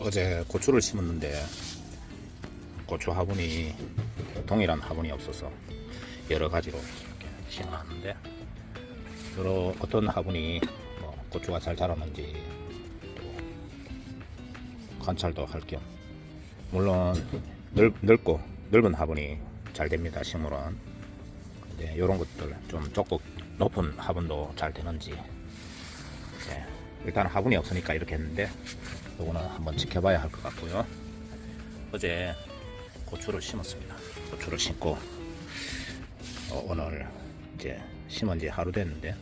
어제 고추를 심었는데 고추 화분이 동일한 화분이 없어서 여러 가지로 이렇게 심어놨는데 주로 어떤 화분이 뭐 고추가 잘 자랐는지 또 관찰도 할 겸. 물론 넓, 넓고 넓은 화분이 잘 됩니다 식물은. 이런 것들 좀 좁고 높은 화분도 잘 되는지 네, 일단 화분이 없으니까 이렇게 했는데 요거는 한번 지켜봐야 할 것 같고요. 어제 고추를 심었습니다. 고추를 심고 어, 오늘 이제 심은 지 하루 됐는데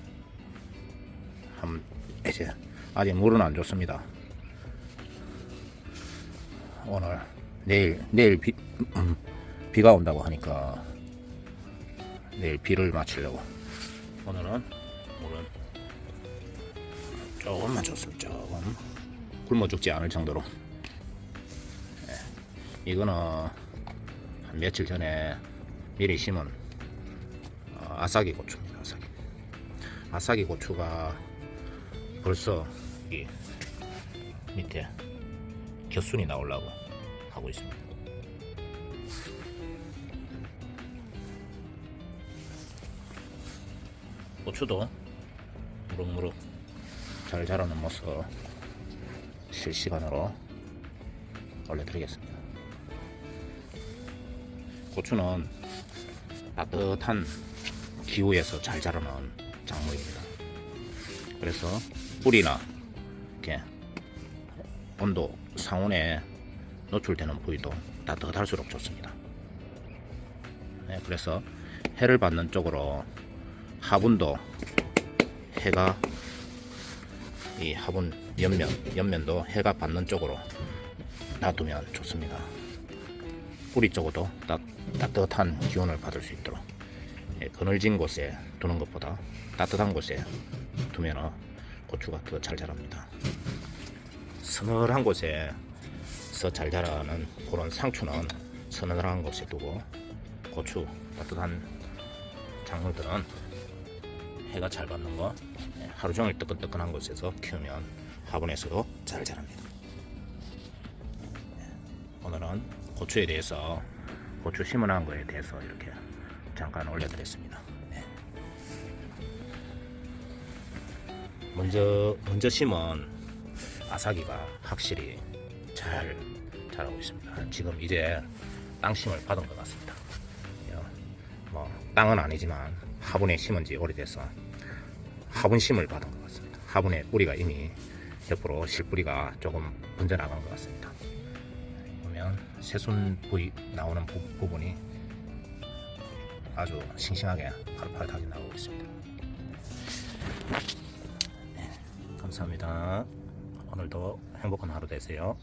한 이제 아직 물은 안 좋습니다. 오늘 내일 내일 비, 음, 비가 온다고 하니까 내일 비를 맞추려고. 오늘은 물은 조금만 줬습니다 조금 굶어 죽지 않을 정도로. 예, 이거는 한 며칠 전에 미리 심은 어, 아삭이 고추입니다 아삭이. 아삭이 고추가 벌써 이 밑에 곁순이 나오려고 하고 있습니다. 고추도 무럭무럭 잘 자라는 모습 실시간으로 올려드리겠습니다. 고추는 따뜻한 기후에서 잘 자라는 작물입니다. 그래서 뿌리나 이렇게 온도 상온에 노출되는 부위도 따뜻할수록 좋습니다. 네, 그래서 해를 받는 쪽으로 화분도 해가 이 화분 옆면 옆면도 해가 받는 쪽으로 놔두면 좋습니다. 뿌리 쪽으로 따, 따뜻한 기온을 받을 수 있도록 예, 그늘진 곳에 두는 것보다 따뜻한 곳에 두면 고추가 더 잘 자랍니다. 서늘한 곳에서 잘 자라는 그런 상추는 서늘한 곳에 두고 고추 따뜻한 작물들은 해가 잘 받는 거 예, 하루 종일 뜨끈뜨끈한 곳에서 키우면 화분에서도 잘 자랍니다. 예, 오늘은 고추에 대해서 고추 심어놓은 거에 대해서 이렇게 잠깐 올려드렸습니다. 네. 먼저 먼저 심은 아사기가 확실히 잘 자라고 있습니다. 지금 이제 땅심을 받은 것 같습니다. 예, 뭐 땅은 아니지만 화분에 심은 지 오래돼서 화분심을 받은 것 같습니다. 화분에 뿌리가 이미 옆으로 실뿌리가 조금 번져 나간 것 같습니다. 보면 새순 부위 나오는 부, 부분이 아주 싱싱하게 파릇파릇하게 나오고 있습니다. 네, 감사합니다. 오늘도 행복한 하루 되세요.